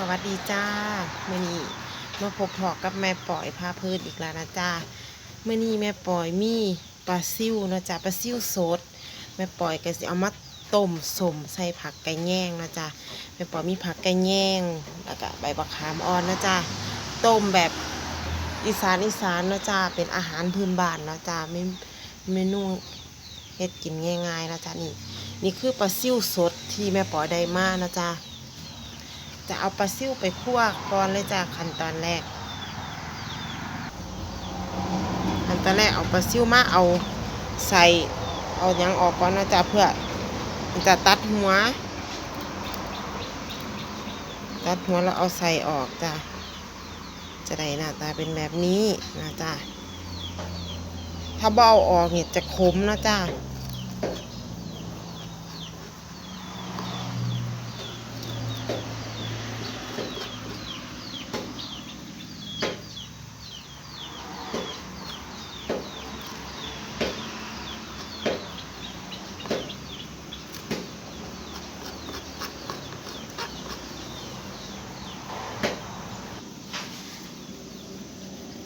สวัสดีจ้าเมื่อนี้มาพบพอกับแม่ปล่อยพาพื้นอีกแล้วนะจ้าเมื่อนี้แม่ปล่อยมีปลาซิวนะจ้าปลาซิวสดแม่ปล่อยก็สิเอามาต้มสมใส่ผักไก่แง่งนะจ้าแม่ปล่อยมีผักไก่แง่งแล้วก็ใบบักขามอ่อนนะจ้าต้มแบบอีสานอีสานนะจ้าเป็นอาหารพื้นบ้านนะจ้าไม่เมนูเฮ็ดกินง่ายๆนะจ้านี่นี่คือปลาซิวสดที่แม่ปล่อยได้มานะจ๊ะ จะเอาปลาซิ่วไปคั่วก่อนเลยจ้ะขั้นตอนแรกขั้นตอนแรกเอาปลาซิ่วมาเอาใส่เอายังออกก่อนนะจ๊ะเพื่อจะตัดหัว ตัดหัวแล้วเอาใส่ออกจ้ะจะได้หน้าตาเป็นแบบนี้นะจ๊ะถ้าเบาออกเนี่ยจะขมนะจ๊ะ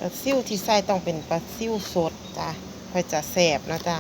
ปลาซิ่วที่ใส่ต้องเป็นปลาซิ่วสดจ้ะค่อยจะแสบนะจ้ะ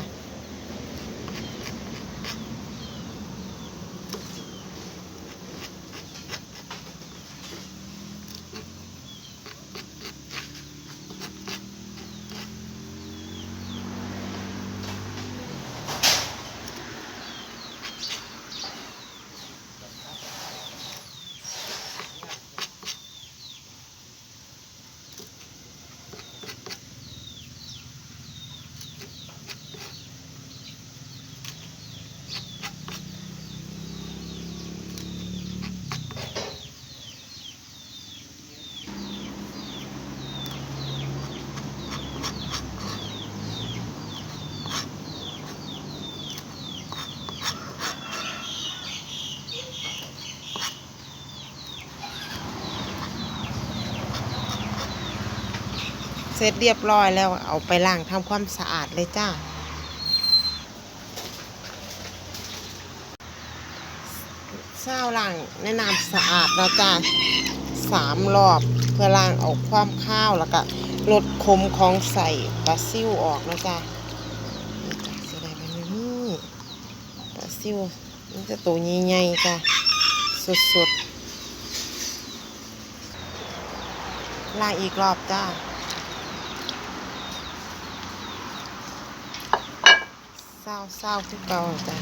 เสร็จเรียบร้อยแล้วเอาไปล้างทำความสะอาดเลยจ้าเศร้าล้างแนะนำสะอาดนะจ้าสามรอบเพื่อล้างออกความข้าวแล้วก็ลดคมของใส่ปลาซิวออกนะจ้านี่จ้ะเสียดายไปนี่ปลาซิวมันจะตัวใหญ่ๆจ้ะสดๆล้างอีกรอบจ้า เศ ร้าเศร้าคือเก่าจ้ะ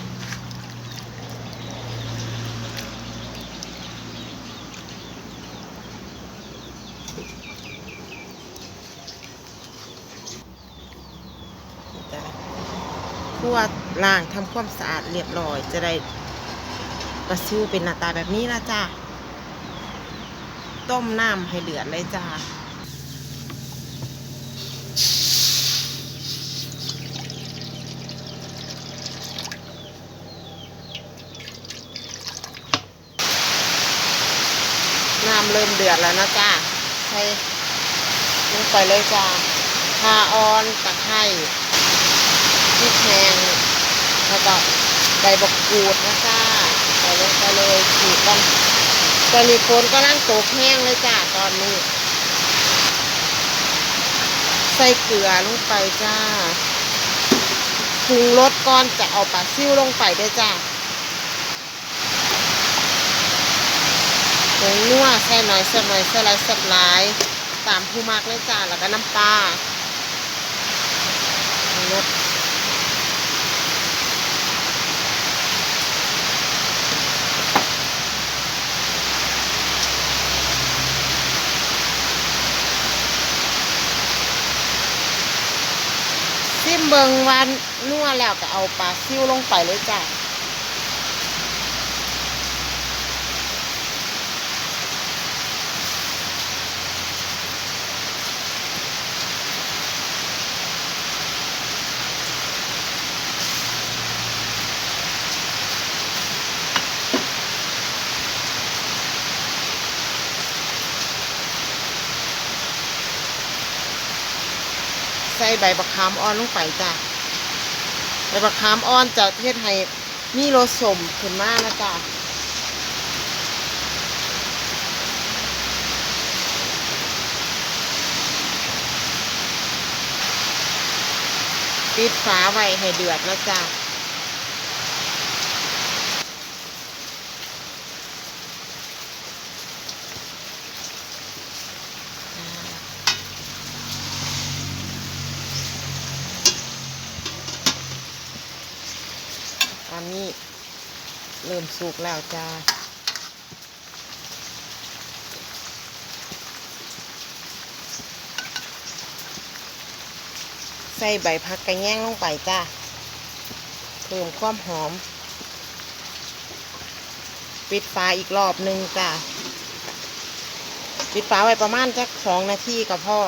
จ้ะคั่วล้างทำความสะอาดเรียบร้อย จะได้ปลาซิวเป็นหน้าตาแบบนี้นะจ้ะต้มน้ำให้เดือดเลยจ้า ริ่มเดือดแล้วนะจ้าใส่ลงไปเลยจ้าคาออนตะไคร้พริกแห้งแล้วก็ใบบกกูดนะจ้าใส่ลงไปเลยฉีกกันตอนนี้ฝนก็ร่างโตกแห้งเลยจ้าตอนนี้ ใส่เกลือลงไปจ้าปรุงรสก่อนจะเอาปลาซิ่วลงไปด้วยจ้า ผงนัวใส่หน่อยใส่หน่อยใส่หลายใส่หลายตามผู้มักเลยจ้าแล้วก็น้ำปลาลดซิมเบิงวันนัวแล้วก็เอาปลาซิ่วลงไปเลยจ้า ใส่ใบบักขามอ่อนลงไปจ้ะใบบักขามอ่อนจะเทศให้มีรสสมขึ้นมากนะจ้ะปิดฝาไว้ให้เดือดนะจ้ะาตอนนี้ เริ่มสุกแล้วจ้าใส่ใบผักกระแยงลงไปจ้าเพิ่มความหอม ปิดฝาอีกรอบหนึ่งจ้าปิดฝาไว้ประมาณจักสองนาทีก็พอ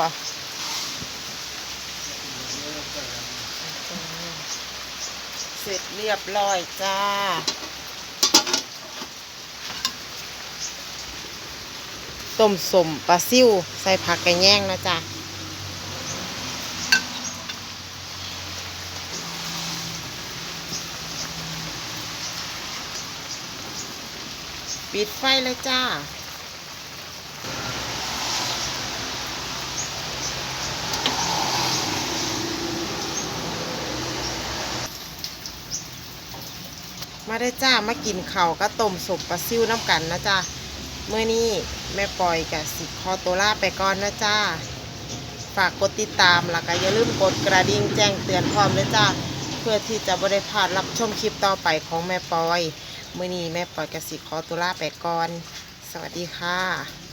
เสร็จเรียบร้อยจ้า ต้มสมปลาซิวใส่ผักกระแยงนะจ๊ะปิดไฟเลยจ้า มาได้จ้ามากินเข่าก็ต้มสุปปลาซิวน้ำกันนะจ้าเมื่อนี้แม่ปอยกับสิคอตัวล่าไปก่อนนะจ้าฝากกดติดตามแล้วก็อย่าลืมกดกระดิ่งแจ้งเตือนพร้อมด้วยจ้าเพื่อที่จะบริพลาดรับชมคลิปต่อไปของแม่ปอย มื่อนี้แม่ปอยกสิขอตัวลาไปก่อน สวัสดีค่ะ